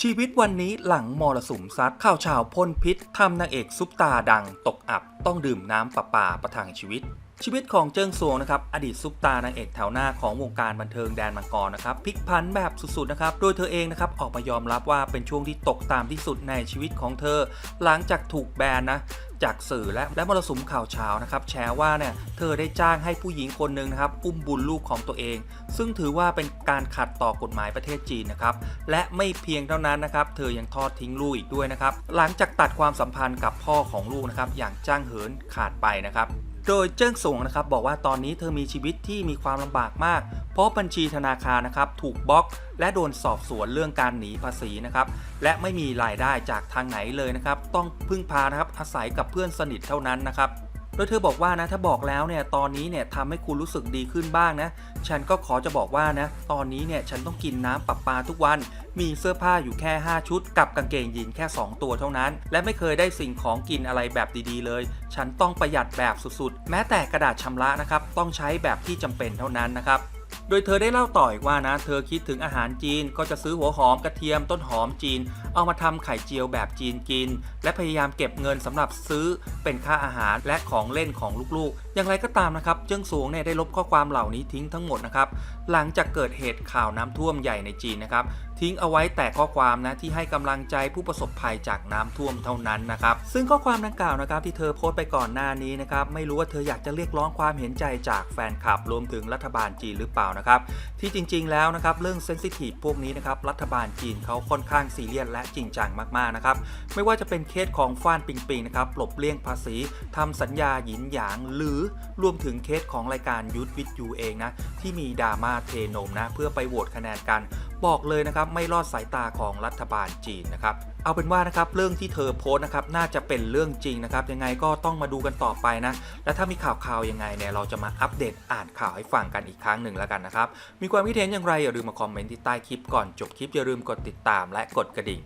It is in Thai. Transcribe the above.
ชีวิตวันนี้หลังมรสุมซัดข่าวชาวพ่นพิษทำนางเอกซุปตาดังตกอับต้องดื่มน้ำประปาประทังชีวิต ชีวิตของเจิ้งซวงนะครับอดีตซุปตานางเอกแถวหน้าของวงการบันเทิงแดนมังกรนะครับพลิกพันแบบสุดๆนะครับโดยเธอเองนะครับออกมายอมรับว่าเป็นช่วงที่ตกตามที่สุดในชีวิตของเธอ หลังจากถูกแบนนะจากสื่อและและมรสุมข่าวเช้านะครับแชร์ว่าเนี่ยเธอได้จ้างให้ผู้หญิงคนหนึ่งนะครับอุ้มบุญลูกของตัวเอง ซึ่งถือว่าเป็นการขัดต่อกฎหมายประเทศจีนนะครับและไม่เพียงเท่านั้นนะครับเธอยังทอดทิ้งลูกอีกด้วยนะครับหลังจากตัดความสัมพันธ์กับพ่อของลูกนะครับอย่างจ้างเหินขาดไปนะครับ โดยเจิ้งสงนะครับบอกว่าตอนนี้เธอมีชีวิตที่มีความลำบากมาก เพราะบัญชีธนาคารนะครับถูกบล็อก และโดนสอบสวนเรื่องการหนีภาษีนะครับและไม่มีรายได้จากทางไหนเลยนะครับต้องพึ่งพานะครับอาศัยกับเพื่อนสนิทเท่านั้นนะครับ โดยเธอบอกว่านะถ้าบอกแล้วเนี่ยตอนนี้เนี่ยทำให้คุณรู้สึกดีขึ้นบ้างนะ ฉันก็ขอจะบอกว่านะ ตอนนี้เนี่ยฉันต้องกินน้ำประปลาทุกวัน มีเสื้อผ้าอยู่แค่ 5 ชุด กับกางเกงยีนแค่ 2 ตัวเท่านั้น และไม่เคยได้สิ่งของกินอะไรแบบดีๆเลย ฉันต้องประหยัดแบบสุดๆ แม้แต่กระดาษชำระนะครับต้องใช้แบบที่จำเป็นเท่านั้นนะครับโดยเธอได้เล่าต่ออีกว่านะ เธอคิดถึงอาหารจีนก็จะซื้อหัวหอมกระเทียมต้นหอมจีน เอามาทำไข่เจียวแบบจีนกิน และพยายามเก็บเงินสำหรับซื้อเป็นค่าอาหารและของเล่นของลูกๆ อย่างไรก็ตามนะครับเจิ้งสวงเนี่ยได้ลบข้อความเหล่านี้ทิ้งทั้งหมดนะครับหลังจากเกิดเหตุข่าวน้ำท่วมใหญ่ในจีนนะครับทิ้งเอาไว้แต่ข้อความนะที่ให้กำลังใจผู้ประสบภัยจากน้ำท่วมเท่านั้นนะครับซึ่งข้อความดังกล่าวนะครับที่เธอโพสต์ไปก่อนหน้านี้นะครับไม่รู้ว่าเธออยากจะเรียกร้องความเห็นใจจากแฟนคลับรวมถึงรัฐบาลจีนหรือเปล่านะครับที่จริง ๆ แล้วนะครับเรื่องเซนซิทีฟพวกนี้นะครับรัฐบาลจีนเขาค่อนข้างซีเรียสและจริงจังมากๆนะครับไม่ว่าจะเป็นเคสของฟ้านปิงปิงนะครับหลบเลี่ยงภาษีทำสัญญาหยินหยาง หรือรวมถึงเคสของรายการยุทธวิทยูเองนะที่มีดราม่าเทนมนะเพื่อไปโหวตคะแนนกัน บอกเลยนะครับไม่รอดสายตาของรัฐบาลจีนนะครับเอาเป็นว่านะครับเรื่องที่เธอโพสต์นะครับน่าจะเป็นเรื่องจริงนะครับยังไงก็ต้องมาดูกันต่อไปนะและถ้ามีข่าวข่าวยังไงเนี่ยเราจะมาอัปเดตอ่านข่าวให้ฟังกันอีกครั้งหนึ่งแล้วกันนะครับมีความคิดเห็นอย่างไรอย่าลืมมาคอมเมนต์ที่ใต้คลิปก่อนจบคลิปอย่าลืมกดติดตามและกดกระดิ่ง